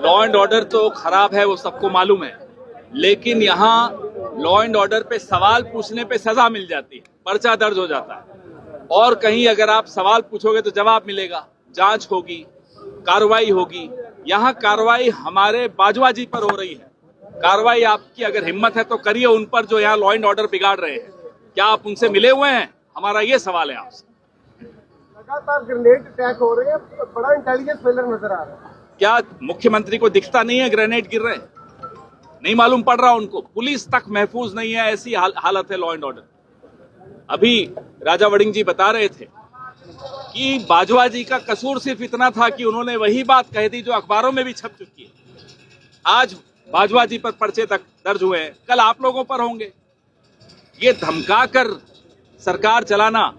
Law and order तो खराब है, वो सबको मालूम है। लेकिन यहाँ लॉ एंड ऑर्डर पे सवाल पूछने पे सजा मिल जाती है, पर्चा दर्ज हो जाता है। और कहीं अगर आप सवाल पूछोगे तो जवाब मिलेगा, जाँच होगी, कार्रवाई होगी। यहाँ कार्रवाई हमारे बाजवा जी पर हो रही है। कार्रवाई आपकी अगर हिम्मत है तो करिए उन पर जो यहाँ लॉ एंड ऑर्डर बिगाड़ रहे हैं। क्या आप उनसे मिले हुए हैं? हमारा ये सवाल है आपसे। लगातार ग्रेनेड अटैक हो रहे हैं, बड़ा इंटेलिजेंस फेलर नज़र आ रहा है। क्या मुख्यमंत्री को दिखता नहीं है ग्रेनेड गिर रहे नहीं मालूम पड़ रहा उनको। पुलिस तक महफूज नहीं है ऐसी हाल, हालत है लॉ एंड ऑर्डर अभी राजा वड़िंग जी बता रहे थे कि बाजवा जी का कसूर सिर्फ़ इतना था कि उन्होंने वही बात कह दी जो अखबारों में भी छप चुकी है। आज बाजवा जी पर पर्चे तक दर्ज हुए हैं। कल आप लोगों पर होंगे। ये धमका कर सरकार चलाना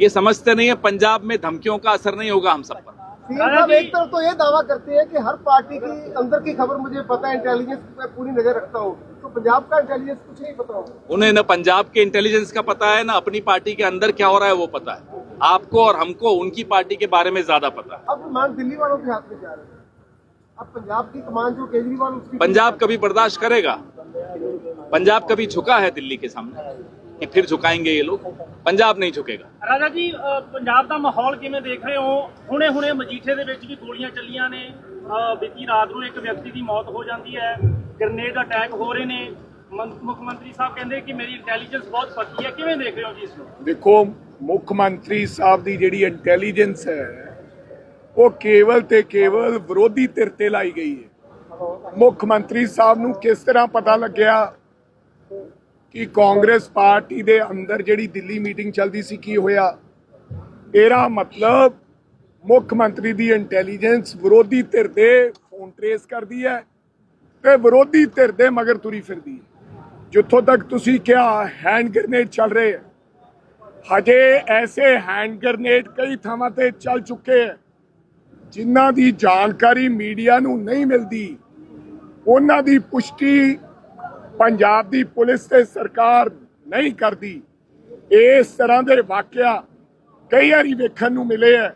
ये समझते नहीं है पंजाब में धमकियों का असर नहीं होगा हम सब पर। साहब एक तरफ़ तो ये दावा करते हैं कि हर पार्टी की अंदर की खबर मुझे पता है इंटेलिजेंस पे पूरी नज़र रखता हूँ। तो पंजाब का इंटेलिजेंस कुछ नहीं पता होगा। उन्हें न पंजाब के इंटेलिजेंस का पता है न अपनी पार्टी के अंदर क्या हो रहा है वो पता है। आपको और हमको उनकी पार्टी के बारे में ज़्यादा पता है। अब कमान दिल्ली वालों के हाथ में जा रहा? है अब पंजाब की कमान जो केजरीवाल पंजाब कभी बर्दाश्त करेगा? पंजाब कभी झुका है दिल्ली के सामने? कि फिर झुकाएंगे ये लोग पंजाब नहीं झुकेगा ਰਾਜਾ ਜੀ ਅ, ਪੰਜਾਬ ਦਾ ਮਾਹੌਲ ਕਿਵੇਂ ਦੇਖ ਰਹੇ ਹੋ ਹੁਣੇ ਹੁਣੇ ਮਜੀਠੇ ਦੇ ਵਿੱਚ ਵੀ ਗੋਲੀਆਂ ਚੱਲੀਆਂ ਨੇ ਅ, ਬੀਤੀ ਰਾਤ ਨੂੰ ਇੱਕ ਵਿਅਕਤੀ ਦੀ ਮੌਤ ਹੋ ਜਾਂਦੀ ਹੈ ਗ੍ਰਨੇਡ ਅਟੈਕ ਹੋ ਰਹੇ ਨੇ ਮੰ- ਮੁੱਖ ਮੰਤਰੀ ਸਾਹਿਬ ਕਹਿੰਦੇ ਕਿ ਮੇਰੀ ਇੰਟੈਲੀਜੈਂਸ ਬਹੁਤ ਪੱਕੀ ਹੈ ਕਿਵੇਂ ਦੇਖ ਰਹੇ ਹੋ ਜੀ ਇਸ ਨੂੰ ਦੇਖੋ ਮੁੱਖ ਮੰਤਰੀ ਸਾਹਿਬ ਦੀ ਜਿਹੜੀ ਇੰਟੈਲੀਜੈਂਸ ਹੈ ਉਹ ਕੇਵਲ ਤੇ ਕੇਵਲ ਵਿਰੋਧੀ ਧਿਰ ਤੇ ਲਾਈ ਗਈ ਹੈ ਮੁੱਖ ਮੰਤਰੀ ਸਾਹਿਬ ਨੂੰ ਕਿਸ ਤਰ੍ਹਾਂ ਪਤਾ ਲੱਗਿਆ ਕਿ ਕਾਂਗਰਸ ਪਾਰਟੀ ਦੇ ਅੰਦਰ ਜਿਹੜੀ ਦਿੱਲੀ ਮੀਟਿੰਗ ਚੱਲਦੀ ਸੀ, ਕੀ ਹੋਇਆ? ਇਹਦਾ ਮਤਲਬ ਮੁੱਖ ਮੰਤਰੀ ਦੀ ਇੰਟੈਲੀਜੈਂਸ ਵਿਰੋਧੀ ਧਿਰ ਦੇ ਫੋਨ ਟ੍ਰੇਸ ਕਰਦੀ ਹੈ ਤੇ ਵਿਰੋਧੀ ਧਿਰ ਦੇ ਮਗਰ ਤੁਰੀ ਫਿਰਦੀ ਹੈ। ਜਿੱਥੋਂ ਤੱਕ ਤੁਸੀਂ ਕਿਹਾ ਹੈਂਡ ਗ੍ਰਨੇਡ ਚੱਲ ਰਹੇ ਹੈ। ਹਜੇ ਐਸੇ ਹੈਂਡ ਗ੍ਰਨੇਡ ਕਈ ਥਾਵਾਂ ਤੇ ਚੱਲ ਚੁੱਕੇ ਹੈ, ਜਿਨ੍ਹਾਂ ਦੀ ਜਾਣਕਾਰੀ ਮੀਡੀਆ ਨੂੰ ਨਹੀਂ ਮਿਲਦੀ। ਉਹਨਾਂ ਦੀ ਪੁਸ਼ਟੀ ਪੰਜਾਬ ਦੀ ਪੁਲਿਸ ਤੇ ਸਰਕਾਰ ਨਹੀਂ ਕਰਦੀ। ਇਸ ਤਰ੍ਹਾਂ ਦੇ ਵਾਕਿਆ ਕਈ ਵਾਰੀ ਵੇਖਣ ਨੂੰ ਮਿਲੇ ਹੈ।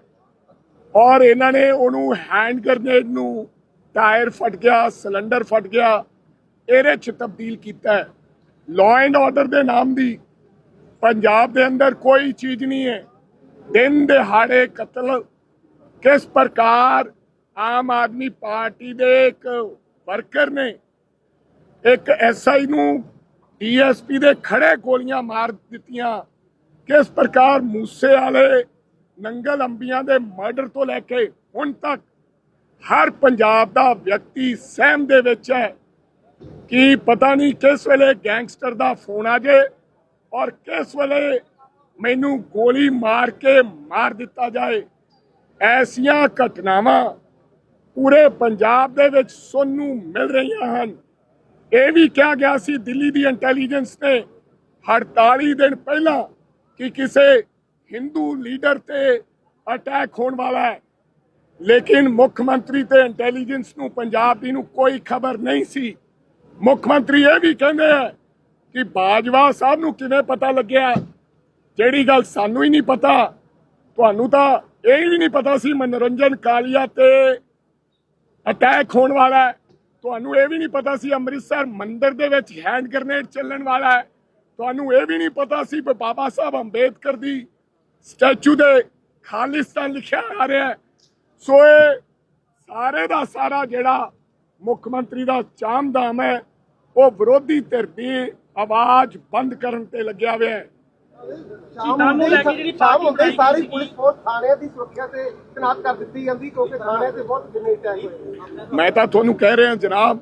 ਔਰ ਇਹਨਾਂ ਨੇ ਉਹਨੂੰ ਹੈਂਡ ਗ੍ਰਨੇਡ ਨੂੰ ਟਾਇਰ ਫਟ ਗਿਆ ਸਿਲੰਡਰ ਫਟ ਗਿਆ, ਇਹਦੇ ਚ ਤਬਦੀਲ ਕੀਤਾ ਹੈ। ਲਾਅ ਐਂਡ ਆਰਡਰ ਦੇ ਨਾਮ ਦੀ ਪੰਜਾਬ ਦੇ ਅੰਦਰ ਕੋਈ ਚੀਜ਼ ਨਹੀਂ ਹੈ। ਦਿਨ ਦਿਹਾੜੇ ਕਤਲ ਕਿਸ ਪ੍ਰਕਾਰ ਆਮ ਆਦਮੀ ਪਾਰਟੀ ਦੇ ਇੱਕ ਵਰਕਰ ਨੇ ਇੱਕ ਐਸਆਈ ਨੂੰ ਡੀਐਸਪੀ ਦੇ ਖੜੇ ਗੋਲੀਆਂ ਮਾਰ ਦਿੱਤੀਆਂ। ਕਿਸ ਪ੍ਰਕਾਰ ਮੂਸੇ ਵਾਲੇ ਨੰਗਲ ਅੰਬੀਆਂ ਦੇ ਮਰਡਰ ਤੋਂ ਲੈ ਕੇ ਹੁਣ ਤੱਕ ਹਰ ਪੰਜਾਬ ਦਾ ਵਿਅਕਤੀ ਸਹਿਮ ਦੇ ਵਿੱਚ ਹੈ। ਕਿ ਪਤਾ ਨਹੀਂ ਕਿਸ ਵੇਲੇ ਗੈਂਗਸਟਰ ਦਾ ਫੋਨ ਆ ਜੇ ਔਰ ਕਿਸ ਵੇਲੇ ਮੈਨੂੰ ਗੋਲੀ ਮਾਰ ਕੇ ਮਾਰ ਦਿੱਤਾ ਜਾਏ। ਐਸੀਆਂ ਘਟਨਾਵਾਂ ਪੂਰੇ ਪੰਜਾਬ ਦੇ ਵਿੱਚ ਸੁਣ ਨੂੰ ਮਿਲ ਰਹੀਆਂ ਹਨ। ਇਹ ਵੀ ਕਿਹਾ ਗਿਆ ਸੀ ਦਿੱਲੀ ਦੀ ਇੰਟੈਲੀਜੈਂਸ ਨੇ 48 ਦਿਨ ਪਹਿਲਾਂ ਕਿ ਕਿਸੇ ਹਿੰਦੂ ਲੀਡਰ ਤੇ ਅਟੈਕ ਹੋਣ ਵਾਲਾ ਹੈ। ਲੇਕਿਨ ਮੁੱਖ ਮੰਤਰੀ ਤੇ ਇੰਟੈਲੀਜੈਂਸ ਨੂੰ, ਪੰਜਾਬ ਦੀ ਨੂੰ ਕੋਈ ਖਬਰ ਨਹੀਂ ਸੀ। ਮੁੱਖ ਮੰਤਰੀ ਇਹ ਵੀ ਕਹਿੰਦੇ ਆ ਕਿ ਬਾਜਵਾ ਸਾਹਿਬ ਨੂੰ ਕਿਵੇਂ ਪਤਾ ਲੱਗਿਆ? ਜਿਹੜੀ ਗੱਲ ਸਾਨੂੰ ਹੀ ਨਹੀਂ ਪਤਾ, ਤੁਹਾਨੂੰ ਤਾਂ ਇਹ ਵੀ ਨਹੀਂ ਪਤਾ ਸੀ ਮਨੋਰੰਜਨ ਕਾਲੀਆ ਤੇ ਅਟੈਕ ਹੋਣ ਵਾਲਾ ਹੈ। ਤੁਹਾਨੂੰ ਇਹ ਵੀ ਨਹੀਂ ਪਤਾ ਸੀ ਅੰਮ੍ਰਿਤਸਰ ਮੰਦਿਰ ਦੇ ਵਿੱਚ ਹੈਂਡ ਗ੍ਰਨੇਡ ਚੱਲਣ ਵਾਲਾ ਹੈ। ਤੁਹਾਨੂੰ ਇਹ ਵੀ ਨਹੀਂ ਪਤਾ ਸੀ ਵੀ ਬਾਬਾ ਸਾਹਿਬ ਅੰਬੇਦਕਰ ਦੀ ਸਟੈਚੂ ਦੇ ਖਾਲਿਸਤਾਨ ਲਿਖਿਆ ਆ ਰਿਹਾ ਸੋ ਇਹ ਸਾਰੇ ਦਾ ਸਾਰਾ ਜਿਹੜਾ ਮੁੱਖ ਮੰਤਰੀ ਦਾ ਚਾਮਦਾਮ ਹੈ, ਉਹ ਵਿਰੋਧੀ ਧਿਰ ਦੀ ਆਵਾਜ਼ ਬੰਦ ਕਰਨ ਤੇ ਲੱਗਿਆ ਹੋਇਆ ਹੈ। ਸ਼ਾਮ ਨੂੰ ਹੁੰਦੇ ਲੈ ਕੇ ਜਿਹੜੀ ਹੀ ਸ਼ਾਮ ਹੁੰਦੇ ਹੀ ਪਾਰਟੀ ਸਾਰੀ ਸੀਗੀ। ਪੁਲਿਸ ਫੋਰਸ ਥਾਣਿਆਂ ਦੀ ਸੁਰੱਖਿਆ ਤੇ ਤੈਨਾਤ ਕਰ ਦਿੱਤੀ ਜਾਂਦੀ ਕਿਉਂਕਿ ਥਾਣਿਆਂ ਤੇ ਬਹੁਤ ਗ੍ਰੇਨੇਡ ਅਟੈਕ ਹੋਏ ਮੈਂ ਤਾਂ ਤੁਹਾਨੂੰ ਕਹਿ ਰਿਹਾ ਜਨਾਬ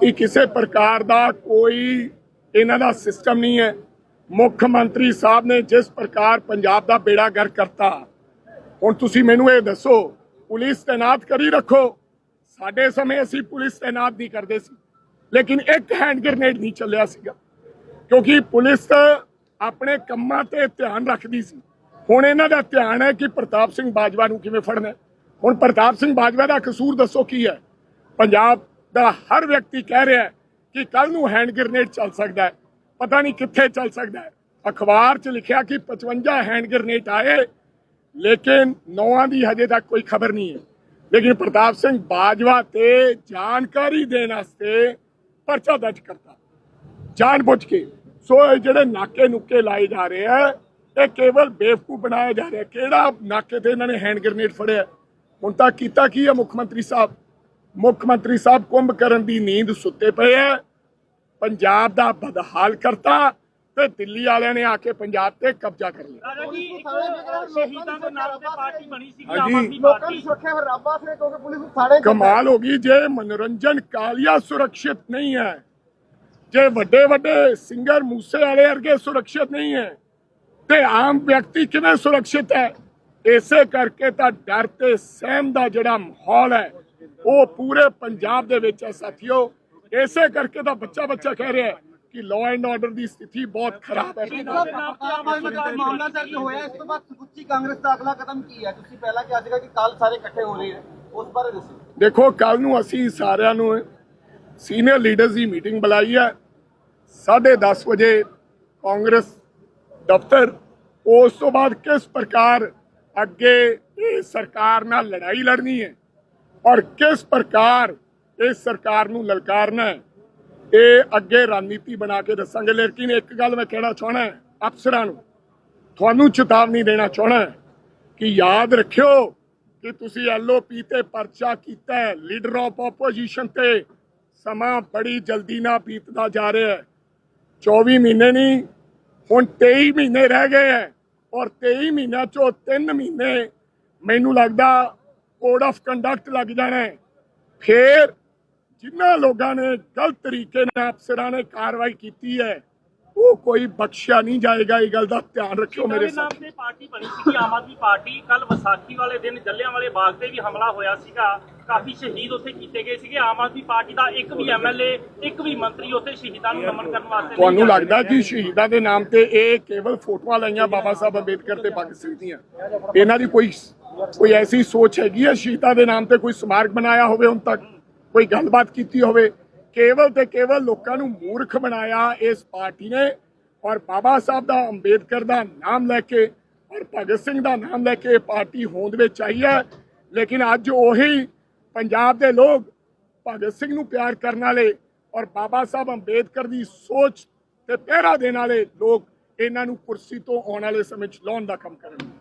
ਕਿ ਕਿਸੇ ਪ੍ਰਕਾਰ ਦਾ ਕੋਈ ਇਹਨਾਂ ਦਾ ਸਿਸਟਮ ਨਹੀਂ ਹੈ। ਮੁੱਖ ਮੰਤਰੀ ਸਾਹਿਬ ਨੇ ਜਿਸ ਪ੍ਰਕਾਰ ਪੰਜਾਬ ਦਾ ਬੇੜਾ ਗਰ ਕਰਤਾ ਹੁਣ ਤੁਸੀਂ ਮੈਨੂੰ ਇਹ ਦੱਸੋ ਪੁਲਿਸ ਤੈਨਾਤ ਕਰੀ ਰੱਖੋ। ਸਾਡੇ ਸਮੇਂ ਅਸੀਂ ਪੁਲਿਸ ਤੈਨਾਤ ਨਹੀਂ ਕਰਦੇ ਸੀ ਲੇਕਿਨ ਇੱਕ ਹੈਂਡ ਗ੍ਰਨੇਡ ਨਹੀਂ ਚੱਲਿਆ ਸੀਗਾ। ਕਿਉਂਕਿ ਪੁਲਿਸ ਆਪਣੇ ਕੰਮਾਂ ਤੇ ਧਿਆਨ ਰੱਖਦੀ ਸੀ। ਹੁਣ ਇਹਨਾਂ ਦਾ ਧਿਆਨ ਹੈ ਕਿ ਪ੍ਰਤਾਪ ਸਿੰਘ ਬਾਜਵਾ ਨੂੰ ਕਿਵੇਂ ਫੜਨਾ ਹੁਣ ਪ੍ਰਤਾਪ ਸਿੰਘ ਬਾਜਵਾ ਦਾ ਕਸੂਰ ਦੱਸੋ ਕੀ ਹੈ? ਪੰਜਾਬ ਦਾ ਹਰ ਵਿਅਕਤੀ ਕਹਿ ਰਿਹਾ ਕਿ ਕੱਲ ਨੂੰ ਹੈਂਡ ਗ੍ਰਨੇਡ ਚੱਲ ਸਕਦਾ ਹੈ। ਪਤਾ ਨਹੀਂ ਕਿੱਥੇ ਚੱਲ ਸਕਦਾ ਹੈ। ਅਖਬਾਰ 'ਚ ਲਿਖਿਆ ਕਿ 55 ਹੈਂਡ ਗ੍ਰਨੇਡ ਆਏ, ਲੇਕਿਨ ਨੌਆਂ ਦੀ ਹਜੇ ਤੱਕ ਕੋਈ ਖਬਰ ਨਹੀਂ ਹੈ। ਲੇਕਿਨ ਪ੍ਰਤਾਪ ਸਿੰਘ ਬਾਜਵਾ ਤੇ ਜਾਣਕਾਰੀ ਦੇਣ ਵਾਸਤੇ ਪਰਚਾ ਦਰਜ ਕਰਤਾ। ਜਾਣ ਬੁੱਝ ਕੇ ਸੋ ਇਹ ਜਿਹੜੇ ਨਾਕੇ ਨੁੱਕੇ ਲਾਏ ਜਾ ਰਹੇ ਆ ਇਹ ਕੇਵਲ ਬੇਵਕੂਫ ਬਣਾਇਆ ਜਾ ਰਿਹਾ। ਕਿਹੜਾ ਨਾਕੇ ਤੇ ਇਹਨਾਂ ਨੇ ਹੈਂਡ ਗ੍ਰੇਨੇਡ ਫੜਿਆ? ਹੁਣ ਤੱਕ ਕੀਤਾ ਕੀ ਹੈ ਮੁੱਖ ਮੰਤਰੀ ਸਾਹਿਬ? ਮੁੱਖ ਮੰਤਰੀ ਸਾਹਿਬ ਕੁੰਭ ਕਰਨ ਦੀ ਨੀਂਦ ਸੁੱਤੇ ਪਏ ਆ। ਪੰਜਾਬ ਦਾ ਬਦਹਾਲ ਕਰਤਾ ਤੇ ਦਿੱਲੀ ਵਾਲਿਆਂ ਨੇ ਆ ਕੇ ਪੰਜਾਬ ਤੇ ਕਬਜ਼ਾ ਕਰ ਲਿਆ। ਰਾਜਾ ਜੀ ਇੱਕ ਸ਼ਹੀਦਾਂ ਦੇ ਨਾਮ ਤੇ ਪਾਰਟੀ ਬਣੀ ਸੀ ਆਮ ਹਾਂਜੀ। ਆਦਮੀ ਲੋਕਾਂ ਦੀ ਪਾਰਟੀ ਸੁਰੱਖਿਆ ਫਿਰ ਰੱਬ ਆਸਰੇ ਕਿਉਂਕਿ ਪੁਲਿਸ ਨੂੰ ਥਾਣੇ 'ਚ ਕਮਾਲ ਹੋ ਗਈ ਜੇ ਮਨੋਰੰਜਨ ਕਾਲੀਆ ਸੁਰੱਖਿਅਤ ਨਹੀਂ ਹੈ। ਜੇ ਵੱਡੇ ਵੱਡੇ ਸਿੰਗਰ ਮੂਸੇ ਵਾਲੇ ਵਰਗੇ ਸੁਰੱਖਿਅਤ ਨਹੀਂ ਹੈ ਤੇ ਆਮ ਵਿਅਕਤੀ ਕਿਵੇਂ ਸੁਰੱਖਿਅਤ ਹੈ? ਇਸੇ ਕਰਕੇ ਤਾਂ ਡਰ ਤੇ ਸਹਿਮ ਦਾ ਜਿਹੜਾ ਮਾਹੌਲ ਹੈ ਉਹ ਪੂਰੇ ਪੰਜਾਬ ਦੇ ਵਿੱਚ ਹੈ ਸਾਥੀਓ। ਇਸੇ ਕਰਕੇ ਤਾਂ ਬੱਚਾ ਬੱਚਾ ਕਹਿ ਰਿਹਾ ਹੈ ਕਿ ਲਾਅ ਐਂਡ ਆਰਡਰ ਦੀ ਸਥਿਤੀ ਬਹੁਤ ਖਰਾਬ ਹੈ। ਸ਼ਹੀਦਾਂ ਦੇ ਨਾਮ ਤੇ ਆਮ ਆਦਮੀ ਪਾਰਟੀ ਮਾਮਲਾ ਦਰਜ ਹੋਇਆ। ਇਸ ਤੋਂ ਬਾਅਦ ਸਮੁੱਚੀ ਕਾਂਗਰਸ ਦਾ ਅਗਲਾ ਕਦਮ ਕੀ ਹੈ? ਤੁਸੀਂ ਪਹਿਲਾਂ ਕਿਹਾ ਸੀਗਾ ਕਿ ਕੱਲ ਸਾਰੇ ਇਕੱਠੇ ਹੋ ਰਹੇ ਹੈ। ਉਸ ਬਾਰੇ ਦੱਸੋ। ਦੇਖੋ ਕੱਲ ਨੂੰ ਅਸੀਂ ਸਾਰਿਆਂ ਨੂੰ ਸੀਨੀਅਰ ਲੀਡਰਸ ਦੀ ਮੀਟਿੰਗ ਬੁਲਾਈ ਹੈ। 10:30 ਵਜੇ ਕਾਂਗਰਸ ਦਫ਼ਤਰ, ਉਸ ਤੋਂ ਬਾਅਦ ਕਿਸ ਪ੍ਰਕਾਰ ਅੱਗੇ ਇਹ ਸਰਕਾਰ ਨਾਲ ਲੜਾਈ ਲੜਨੀ ਹੈ ਔਰ ਕਿਸ ਪ੍ਰਕਾਰ ਇਸ ਸਰਕਾਰ ਨੂੰ ਲਲਕਾਰਨਾ ਹੈ, ਇਹ ਅੱਗੇ ਰਣਨੀਤੀ ਬਣਾ ਕੇ ਦੱਸਾਂਗੇ। ਲੇਕਿਨ ਇੱਕ ਗੱਲ ਮੈਂ ਕਹਿਣਾ ਚਾਹਣਾ ਅਫਸਰਾਂ ਨੂੰ, ਤੁਹਾਨੂੰ ਚੇਤਾਵਨੀ ਦੇਣਾ ਚਾਹਣਾ ਕਿ ਯਾਦ ਰੱਖਿਓ ਕਿ ਤੁਸੀਂ ਐਲਓਪੀ ਤੇ ਪਰਚਾ ਕੀਤਾ ਹੈ, ਲੀਡਰ ਆਫ ਆਪੋਜੀਸ਼ਨ ਤੇ ਸਮਾਂ ਬੜੀ ਜਲਦੀ ਨਾਲ ਬੀਤਦਾ ਜਾ ਰਿਹਾ ਹੈ। 24 ਮਹੀਨੇ ਨਹੀਂ ਹੁਣ 23 ਮਹੀਨੇ ਰਹਿ ਗਏ ਹੈ ਔਰ 23 ਮਹੀਨਿਆਂ ਚੋਂ 3 ਮਹੀਨੇ ਮੈਨੂੰ ਲੱਗਦਾ ਕੋਡ ਆਫ ਕੰਡਕਟ ਲੱਗ ਜਾਣਾ ਫੇਰ ਜਿਨ੍ਹਾਂ ਲੋਕਾਂ ਨੇ ਗਲਤ ਤਰੀਕੇ ਨਾਲ ਅਫਸਰਾਂ ਨੇ ਕਾਰਵਾਈ ਕੀਤੀ ਹੈ ਉਹ ਕੋਈ ਬਖਸ਼ਿਆ ਨਹੀਂ ਜਾਏਗਾ ਇਹ ਗੱਲ ਦਾ ਧਿਆਨ ਰੱਖਿਓ ਮੇਰੇ ਨਾਮ ਸਾਥ। ਤੇ ਪਾਰਟੀ ਬਣੀ ਸੀ ਆਮ ਆਦਮੀ ਪਾਰਟੀ ਕੱਲ ਵਿਸਾਖੀ ਵਾਲੇ ਦਿਨ ਜੱਲਿਆਂ ਵਾਲੇ ਬਾਗ ਤੇ ਵੀ ਹਮਲਾ ਹੋਇਆ ਸੀਗਾ। ਕਾਫੀ ਸ਼ਹੀਦ ਉੱਥੇ ਕੀਤੇ ਗਏ ਸੀਗੇ। ਆਮ ਆਦਮੀ ਪਾਰਟੀ ਦਾ ਇੱਕ ਵੀ ਐਮਐਲਏ ਇੱਕ ਵੀ ਮੰਤਰੀ ਉੱਥੇ ਸ਼ਹੀਦਾਂ ਨੂੰ ਨਮਨ ਕਰਨ ਵਾਸਤੇ ਤੁਹਾਨੂੰ ਲੱਗਦਾ। ਕਿ ਸ਼ਹੀਦਾਂ ਦੇ ਨਾਮ ਤੇ ਇਹ ਕੇਵਲ ਫੋਟੋਆਂ ਲਾਈਆਂ ਬਾਬਾ ਸਾਹਿਬ ਅੰਬੇਦਕਰ ਤੇ ਭਗਤ ਸਿੰਘ ਦੀਆਂ? ਇਹਨਾਂ ਦੀ ਕੋਈ ਕੋਈ ਐਸੀ ਸੋਚ ਹੈਗੀ ਹੈ ਸ਼ਹੀਦਾਂ ਦੇ ਨਾਮ ਤੇ ਕੋਈ ਸਮਾਰਕ ਬਣਾਇਆ ਹੋਵੇ ਹੁਣ ਤੱਕ? ਕੋਈ ਗੱਲਬਾਤ ਕੀਤੀ ਹੋਵੇ? ਕੇਵਲ ਤੇ ਕੇਵਲ ਲੋਕਾਂ ਨੂੰ ਮੂਰਖ ਬਣਾਇਆ ਇਸ ਪਾਰਟੀ ਨੇ ਔਰ ਬਾਬਾ ਸਾਹਿਬ ਦਾ ਅੰਬੇਦਕਰ ਦਾ ਨਾਮ ਲੈ ਕੇ ਔਰ ਭਗਤ ਸਿੰਘ ਦਾ ਨਾਮ ਲੈ ਕੇ ਇਹ ਪਾਰਟੀ ਹੋਂਦ ਵਿੱਚ ਆਈ ਹੈ। ਲੇਕਿਨ ਅੱਜ ਉਹੀ ਪੰਜਾਬ ਦੇ ਲੋਕ ਭਗਤ ਸਿੰਘ ਨੂੰ ਪਿਆਰ ਕਰਨ ਵਾਲੇ ਔਰ ਬਾਬਾ ਸਾਹਿਬ ਅੰਬੇਦਕਰ ਦੀ ਸੋਚ ਤੇ ਪਹਿਰਾ ਦੇਣ ਵਾਲੇ ਲੋਕ ਇਹਨਾਂ ਨੂੰ ਕੁਰਸੀ ਤੋਂ ਆਉਣ ਵਾਲੇ ਸਮੇਂ 'ਚ ਲਾਉਣ ਦਾ ਕੰਮ ਕਰਨਗੇ।